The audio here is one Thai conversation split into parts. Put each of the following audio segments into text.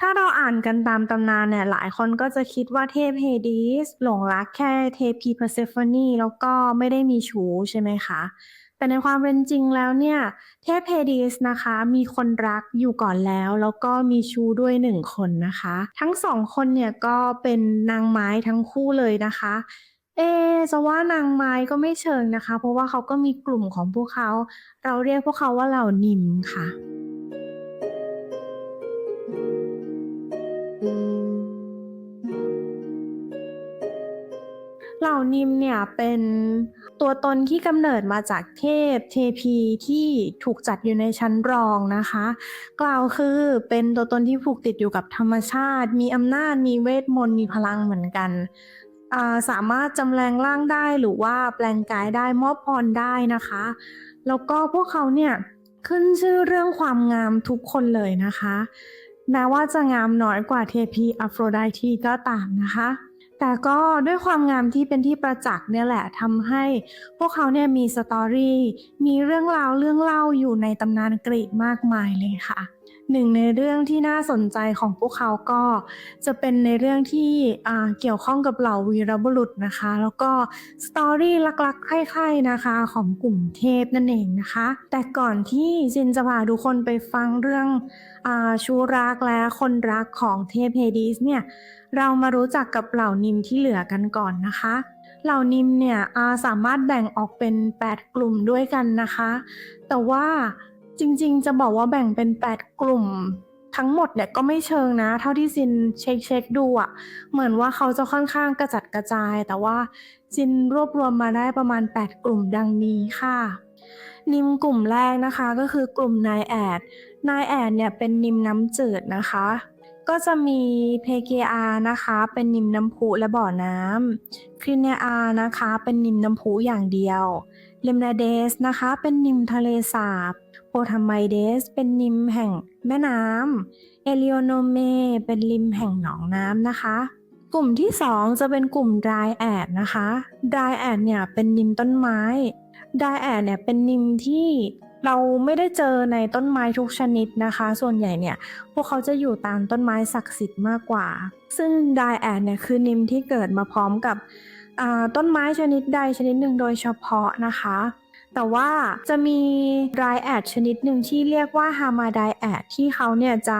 ถ้าเราอ่านกันตามตำนานเนี่ย หลายคนก็จะคิดว่าเทพ Hades หลงรักแค่เทพี Persephone แล้วก็ไม่ได้มีชู้ใช่ไหมคะ แต่ในความเป็นจริงแล้วเนี่ย เทพ Hades นะคะ มีคนรักอยู่ก่อนแล้ว แล้วก็มีชู้ด้วย1คนนะคะ ทั้ง2คนเนี่ยก็เป็นนางไม้ทั้งคู่เลยนะคะ เอจะว่านางไม้ก็ไม่เชิงนะคะ เพราะว่าเขาก็มีกลุ่มของพวกเขา เราเรียกพวกเขาว่าเหล่านิมค่ะ เหล่านิมเนี่ยเป็นตัวตนที่กำเนิดมาจากเทพเทพีที่ถูกจัดอยู่ในชั้นรองนะคะ กล่าวคือเป็นตัวตนที่ผูกติดอยู่กับธรรมชาติ มีอำนาจมีเวทมนต์มีพลังเหมือนกันาสามารถจำแรงร่างได้หรือว่าแปลงกายได้มอบพรได้นะคะ แล้วก็พวกเขาเนี่ยขึ้นชื่อเรื่องความงามทุกคนเลยนะคะ แม้ว่าจะงามน้อยกว่าเทพี Aphrodite ก็ตามนะคะ แต่ก็ด้วยความงามที่เป็นที่ประจักษ์เนี่ยแหละทำให้พวกเขาเนี่ยมีสตอรี่ มีเรื่องราวเรื่องเล่าอยู่ในตำนานกรีกมากมายเลยค่ะ หนึ่งในเรื่องที่น่าสนใจของพวกเขาก็จะเป็นในเรื่องที่เกี่ยวข้องกับเหล่าวีรบุรุษนะคะ แล้วก็ story รักๆใคร่ๆนะคะของกลุ่มเทพนั่นเองนะคะ แต่ก่อนที่ซินจะพาทุกคนไปฟังเรื่องอชูรักและคนรักของเทพ Hades เนี่ยเรามารู้จักกับเหล่านิมที่เหลือกันก่อนนะคะเหล่านิมเนี่ยาสามารถแบ่งออกเป็น 8 กลุ่มด้วยกันนะคะ แต่ว่า จริงๆ จะบอกว่าแบ่งเป็น 8 กลุ่มทั้งหมดเนี่ยก็ไม่เชิงนะ เท่าที่ซินเช็กๆดูอะเหมือนว่าเขาจะค่อนข้างกระจัดกระจาย แต่ว่าซินรวบรวมมาได้ประมาณ 8 กลุ่มดังนี้ค่ะ นิมกลุ่มแรกนะคะก็คือกลุ่ม Naiad Naiad เนี่ยเป็นนิมน้ำจืดนะคะ ก็จะมี Pegea นะคะเป็นนิมน้ำพุและบ่อน้ำ Crinea นะคะเป็นนิมน้ำพุอย่างเดียว Lemniades นะคะเป็นนิมทะเลสาบ Potamaides เป็นนิมแห่งแม่น้ำ Eleonome เป็นริมแห่งหนองน้ำนะคะ กลุ่มที่ 2 จะเป็นกลุ่ม Dryad นะคะ Dryad เนี่ยเป็นนิมต้นไม้ Dryad เนี่ยเป็นนิมที่เราไม่ได้เจอในต้นไม้ทุกชนิดนะคะ ส่วนใหญ่เนี่ย พวกเขาจะอยู่ตามต้นไม้ศักดิ์สิทธิ์มากกว่า ซึ่ง Dryad เนี่ยคือนิมที่เกิดมาพร้อมกับต้นไม้ชนิดใดชนิดหนึ่งโดยเฉพาะนะคะ แต่ว่าจะมี Dryad ชนิดหนึ่งที่เรียกว่า Hamadryad ที่เขาเนี่ยจะ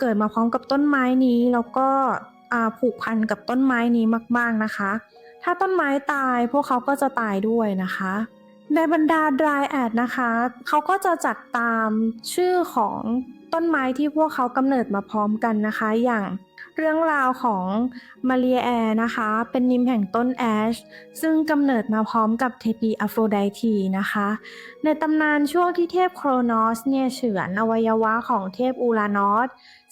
เกิดมาพร้อมกับต้นไม้นี้ แล้วก็ผูกพันกับต้นไม้นี้มาก ๆนะคะ ถ้าต้นไม้ตายพวกเขาก็จะตายด้วยนะคะในบรรดา Dryad นะคะเขาก็จะจัดตามชื่อของต้นไม้ที่พวกเขากำเนิดมาพร้อมกันนะคะ อย่าง เรื่องราวของ Maliaea นะคะ เป็นนิมแห่งต้นแอช ซึ่งกำเนิดมาพร้อมกับเทพี Aphrodite นะคะ ในตำนานช่วงที่เทพโครนอสเนี่ยเฉือนอวัยวะของเทพอูรานอส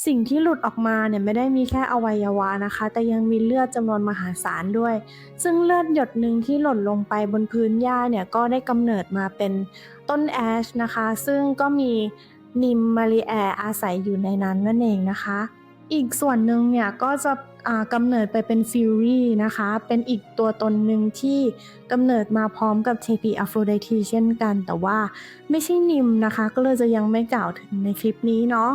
สิ่งที่หลุดออกมาเนี่ยไม่ได้มีแค่อวัยวะนะคะ แต่ยังมีเลือดจำนวนมหาศาลด้วย ซึ่งเลือดหยดหนึ่งที่หล่นลงไปบนพื้นหญ้าเนี่ยก็ได้กำเนิดมาเป็นต้นแอชนะคะ ซึ่งก็มีนิม Maliaea อาศัยอยู่ในนั้นนั่นเองนะคะ อีกส่วนหนึ่งเนี่ยก็จะกำเนิดไปเป็น Fury นะคะ เป็นอีกตัวตนหนึ่งที่กำเนิดมาพร้อมกับเทพี Aphrodite เช่นกัน แต่ว่าไม่ใช่นิมนะคะ ก็เลยจะยังไม่กล่าวถึงในคลิปนี้เนาะ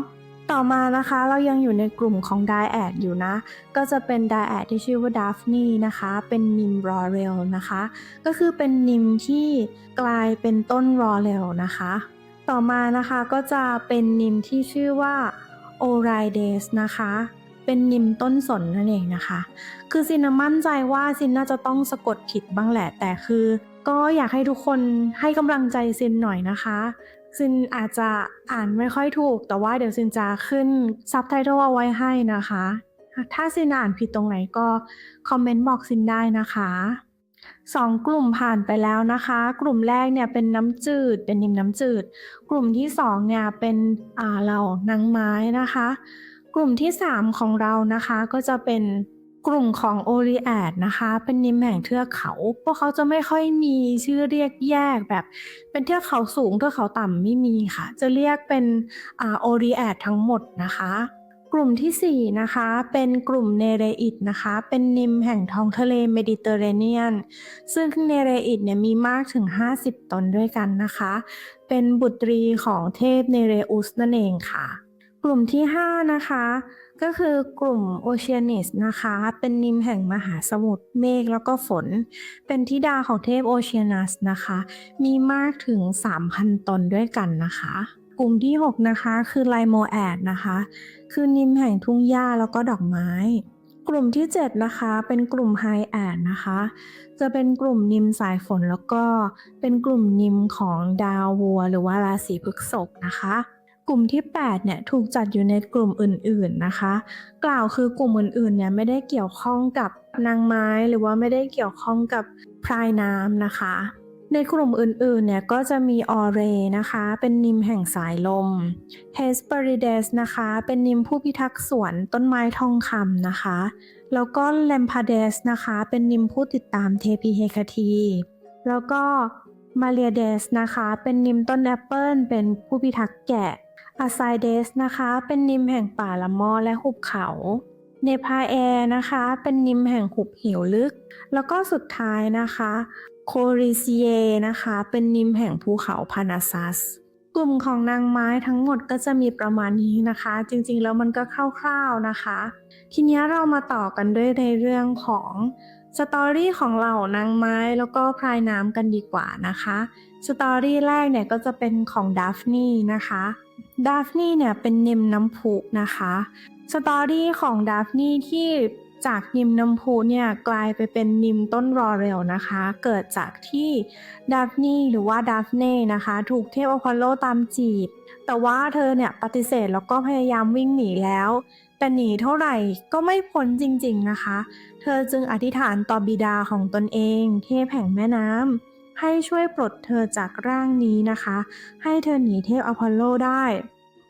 ต่อมานะคะเรายังอยู่ในกลุ่มของ Dryad อยู่นะ ก็จะเป็น Dryad ที่ชื่อว่า Daphne นะคะ เป็นนิม Laurel นะคะ ก็คือเป็นนิมที่กลายเป็นต้น Laurel นะคะ ต่อมานะคะก็จะเป็นนิมที่ชื่อว่า Oreides นะคะ เป็นนิมต้นสนนั่นเองนะคะ คือซินน่ะมั่นใจว่าซินน่าจะต้องสะกดผิดบ้างแหละ แต่คือ ก็อยากให้ทุกคนให้กำลังใจซินหน่อยนะคะ ซินอาจจะอ่านไม่ค่อยถูก แต่ว่าเดี๋ยวซินจะขึ้น Subtitle เอาไว้ให้นะคะ ถ้าซินอ่านผิดตรงไหนก็คอมเมนต์บอกซินได้นะคะ 2กลุ่มผ่านไปแล้วนะคะ กลุ่มแรกเนี่ยเป็นน้ำจืด เป็นนิมน้ำจืด กลุ่มที่2เนี่ยเป็นอ่าเหล่านางไม้นะคะ กลุ่มที่3ของเรานะคะก็จะเป็นกลุ่มของ Oread นะคะ เป็นนิมแห่งเทือกเขา พวกเขาจะไม่ค่อยมีชื่อเรียกแยกแบบ เป็นเทือกเขาสูงเทือกเขาต่ำไม่มีค่ะ จะเรียกเป็นโอ่า Oread ทั้งหมดนะคะ กลุ่มทีสี่ 4 นะคะ เป็นกลุ่ม Nereid นะคะ เป็นนิมแห่งท้องทะเลเมดิเตอร์เรเนียน ซึ่ง Nereid เนี่ยมีมากถึง 50 ตนด้วยกันนะคะ เป็นบุตรีของเทพเนเรอุสนั่นเองค่ะ กลุ่มที่ 5 นะคะ ก็คือกลุ่มโอเชียนิสนะคะ เป็นนิมแห่งมหาสมุทรเมฆแล้วก็ฝน เป็นธิดาของเทพโอเชียนัสนะคะ มีมากถึง 3,000 ตนด้วยกันนะคะ กลุ่มที่ 6 นะคะคือไลโมแอดนะคะ คือนิมแห่งทุ่งหญ้าแล้วก็ดอกไม้ กลุ่มที่ 7 นะคะ เป็นกลุ่มไฮแอดนะคะ จะเป็นกลุ่มนิมสายฝนแล้วก็เป็นกลุ่มนิมของดาววัว หรือว่าราศีพฤษภนะคะกลุ่มที่ 8 เนี่ยถูกจัดอยู่ในกลุ่มอื่นๆนะคะ กล่าวคือกลุ่มอื่นๆเนี่ยไม่ได้เกี่ยวข้องกับนางไม้หรือว่าไม่ได้เกี่ยวข้องกับพรายน้ำนะคะ ในกลุ่มอื่นๆ เนี่ยก็จะมีออเรนะคะ เป็นนิมแห่งสายลมเฮสเปอริเดสนะคะ เป็นนิมผู้พิทักษ์สวนต้นไม้ทองคำนะคะ แล้วก็เลมพาเดสนะคะ เป็นนิมผู้ติดตามเทพีเฮคาทีแล้วก็มาเรียเดสนะคะ เป็นนิมต้นแอปเปิลเป็นผู้พิทักษ์แกะอาไซเดสนะคะ เป็นนิมแห่งป่าละมอและหุบเขาเนพาแอร์นะคะ เป็นนิมแห่งหุบเหวลึก แล้วก็สุดท้ายนะคะ โคริเซียนะคะ เป็นนิมแห่งภูเขาพานาซัส กลุ่มของนางไม้ทั้งหมดก็จะมีประมาณนี้นะคะ จริงๆแล้วมันก็คร่าวๆนะคะ ทีนี้เรามาต่อกันด้วยในเรื่องของสตอรี่ของเหล่านางไม้แล้วก็พรายน้ำกันดีกว่านะคะ สตอรี่แรกเนี่ยก็จะเป็นของดัฟนี่นะคะดัฟนี่เนี่ยเป็นนิมน้ำพุนะคะ สตอรี่ของดัฟนี่ที่ จากนิมน้ำพุเนี่ยกลายไปเป็นนิมต้นรอเรลนะคะ เกิดจากที่ดัฟนีหรือว่าดัฟเน่นะคะ ถูกเทพอพอลโลตามจีบ แต่ว่าเธอเนี่ยปฏิเสธแล้วก็พยายามวิ่งหนีแล้วแต่หนีเท่าไหร่ก็ไม่พ้นจริงๆนะคะ เธอจึงอธิษฐานต่อบิดาของตนเอง เทพแห่งแม่น้ำให้ช่วยปลดเธอจากร่างนี้นะคะ ให้เธอหนีเทพอพอลโลได้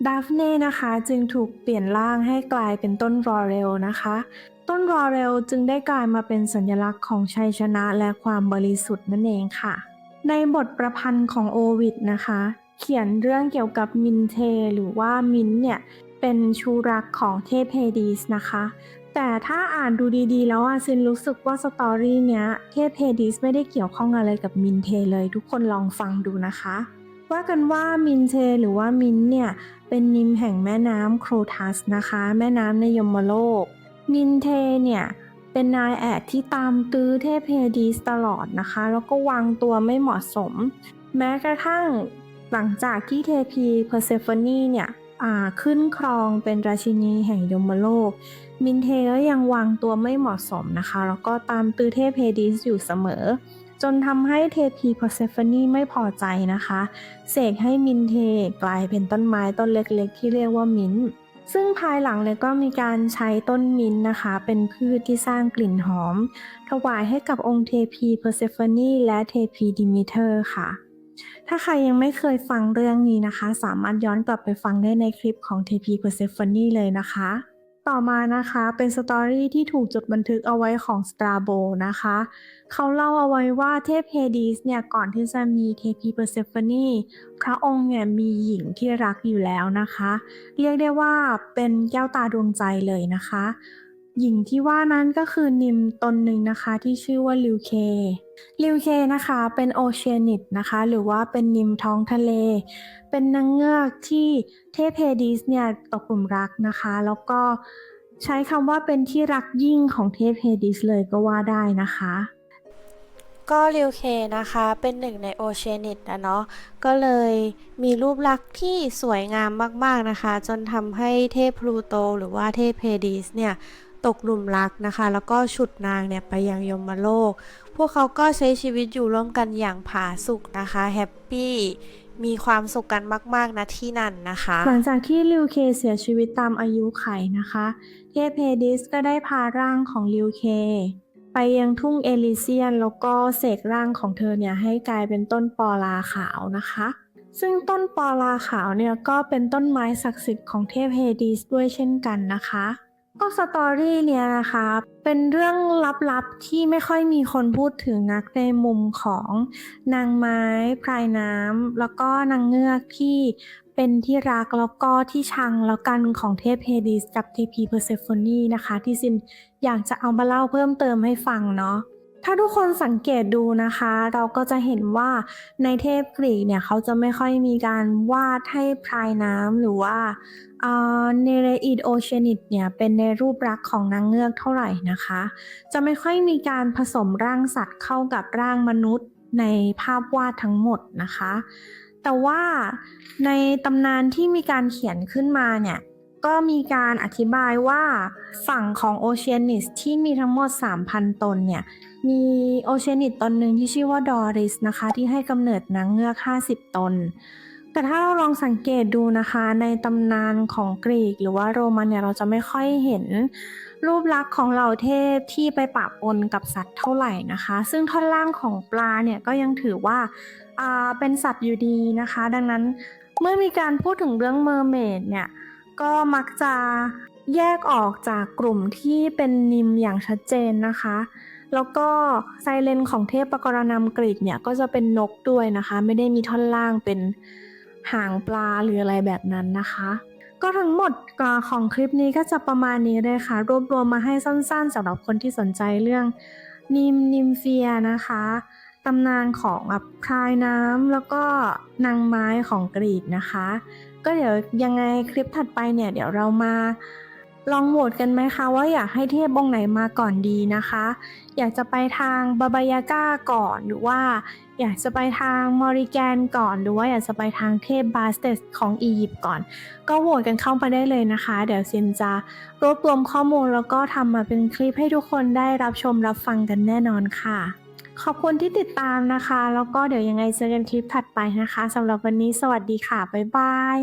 ดาฟเน่นะคะจึงถูกเปลี่ยนร่างให้กลายเป็นต้นรอเรลนะคะ ต้นรอเรลจึงได้กลายมาเป็นสัญลักษณ์ของชัยชนะและความบริสุทธิ์นั่นเองค่ะ ในบทประพันธ์ของโอวิดนะคะ เขียนเรื่องเกี่ยวกับมินเท หรือว่ามินเนี่ยเป็นชูรักของเทพเฮดีสนะคะ แต่ถ้าอ่านดูดีๆ แล้วอะซินรู้สึกว่าสตอรี่เนี้ยเทพเฮดีสไม่ได้เกี่ยวข้องอะไรกับมินเทเลยทุกคนลองฟังดูนะคะ ว่ากันว่ามินเทหรือว่ามินเนี่ยเป็นนิมแห่งแม่น้ำโครทัสนะคะ แม่น้ำในยมโลก มินเทเนี่ยเป็นนายแอดที่ตามตื้อเทพเฮดีสตลอดนะคะ แล้วก็วางตัวไม่เหมาะสม แม้กระทั่งหลังจากที่เทพีเพอร์เซฟอนีเนี่ยขึ้นครองเป็นราชินีแห่งยมโลก มินเทก็ยังวางตัวไม่เหมาะสมนะคะ แล้วก็ตามตื้อเทพเฮดีสอยู่เสมอ จนทำให้เทพีเพอร์เซฟอนีไม่พอใจนะคะ เสกให้มินเทกลายเป็นต้นไม้ต้นเล็กๆ ที่เรียกว่ามินท์ ซึ่งภายหลังเลยก็มีการใช้ต้นมิ้นนะคะ เป็นพืชที่สร้างกลิ่นหอม ถวายให้กับองค์เทพีเพอร์เซฟอนีและเทพีดิมิเตอร์ค่ะ ถ้าใครยังไม่เคยฟังเรื่องนี้นะคะ สามารถย้อนกลับไปฟังได้ในคลิปของเทพีเพอร์เซฟอนีเลยนะคะ ต่อมานะคะเป็นสตอรี่ที่ถูกจดบันทึกเอาไว้ของสตราโบนะคะ เขาเล่าเอาไว้ว่าเทพเฮดีสเนี่ยก่อนที่จะมีเทพีเปอร์เซฟนีพระองค์เนี่ยมีหญิงที่รักอยู่แล้วนะคะ เรียกได้ว่าเป็นแก้วตาดวงใจเลยนะคะ หญิงที่ว่านั้นก็คือนิมตนหนึ่งนะคะที่ชื่อว่าลิวเค ลิวเคนะคะเป็นโอเชียนิตนะคะ หรือว่าเป็นนิมท้องทะเล เป็นนางเงือกที่เทพเฮดีสเนี่ยตกหลุมรักนะคะ แล้วก็ใช้คำว่าเป็นที่รักยิ่งของเทพเฮดิสเลยก็ว่าได้นะคะก็ริวเคนะคะเป็นหนึ่งในโอเชียนิตนะเนาะก็เลยมีรูปลักษณ์ที่สวยงามมากๆนะคะ จนทำให้เทพพลูโตหรือว่าเทพเพดิสเนี่ย ตกหลุมรักนะคะ แล้วก็ฉุดนางเนี่ยไปยังยมโลก พวกเขาก็ใช้ชีวิตอยู่ร่วมกันอย่างผาสุกนะคะแฮปปี้มีความสุขกันมาก ๆ นะที่นั่นนะคะ หลังจากที่ลิวเคเสียชีวิตตามอายุไขนะคะ เทพเฮดิสก็ได้พาร่างของลิวเค ไปยังทุ่งเอลิเซียนแล้วก็เสกร่างของเธอเนี่ยให้กลายเป็นต้นปอลาขาวนะคะ ซึ่งต้นปอลาขาวเนี่ยก็เป็นต้นไม้ศักดิ์สิทธิ์ของเทพเฮดิสด้วยเช่นกันนะคะ ก็สตอรี่เนี่ยนะคะ เป็นเรื่องลับๆที่ไม่ค่อยมีคนพูดถึงนักในมุมของนางไม้พรายน้ำแล้วก็นางเงือกที่เป็นที่รักแล้วก็ที่ชังแล้วกันของเทพเฮดิสกับเทพีเพอร์เซโฟนีนะคะ ที่ซินอยากจะเอามาเล่าเพิ่มเติมให้ฟังเนาะ ถ้าทุกคนสังเกตดูนะคะ เราก็จะเห็นว่าในเทพกรีกเนี่ยเขาจะไม่ค่อยมีการวาดให้พรายน้ำหรือว่าเนเรอิดโอเชนิตเนี่ยเป็นในรูปลักษ์ของนางเงือกเท่าไหร่นะคะ จะไม่ค่อยมีการผสมร่างสัตว์เข้ากับร่างมนุษย์ในภาพวาดทั้งหมดนะคะ แต่ว่าในตำนานที่มีการเขียนขึ้นมาเนี่ย ก็มีการอธิบายว่าฝั่งของโอเชียนิสที่มีทั้งหมด 3,000 ตนเนี่ย มีโอเชียนิตตนหนึ่งที่ชื่อว่าดอริสนะคะ ที่ให้กำเนิดนางเงือก 50 ตน แต่ถ้าเราลองสังเกตดูนะคะ ในตำนานของกรีกหรือว่าโรมันเนี่ย เราจะไม่ค่อยเห็นรูปลักษณ์ของเหล่าเทพที่ไปปะปนกับสัตว์เท่าไหร่นะคะ ซึ่งท่อนล่างของปลาเนี่ยก็ยังถือว่าอ่าเป็นสัตว์อยู่ดีนะคะ ดังนั้นเมื่อมีการพูดถึงเรื่องเมอร์เมดเนี่ย ก็มักจะแยกออกจากกลุ่มที่เป็นนิมอย่างชัดเจนนะคะ แล้วก็ไซเลนของเทพปกรณำกรีกเนี่ยก็จะเป็นนกด้วยนะคะ ไม่ได้มีท่อนล่างเป็นหางปลาหรืออะไรแบบนั้นนะคะ ก็ทั้งหมดของคลิปนี้ก็จะประมาณนี้เลยค่ะ รวบรวมมาให้สั้นๆสำหรับคนที่สนใจเรื่องนิมนิมเฟียนะคะตำนานของแบบพรายน้ำแล้วก็นางไม้ของกรีกนะคะ ก็เดี๋ยวยังไงคลิปถัดไปเนี่ย เดี๋ยวเรามาลองโหวตกันไหมคะว่าอยากให้เทพองค์ไหนมาก่อนดีนะคะ อยากจะไปทางบาบายาก้าก่อนหรือว่า อยากจะไปทางมอริแกนก่อนหรือว่าอยากจะไปทางเทพบาสเตสของอียิปต์ก่อน ก็โหวตกันเข้ามาได้เลยนะคะ เดี๋ยวซินจะรวบรวมข้อมูลแล้วก็ทำมาเป็นคลิปให้ทุกคนได้รับชมรับฟังกันแน่นอนค่ะ ขอบคุณที่ติดตามนะคะ แล้วก็เดี๋ยวยังไงเจอกันคลิปถัดไปนะคะสำหรับวันนี้สวัสดีค่ะบ๊ายบาย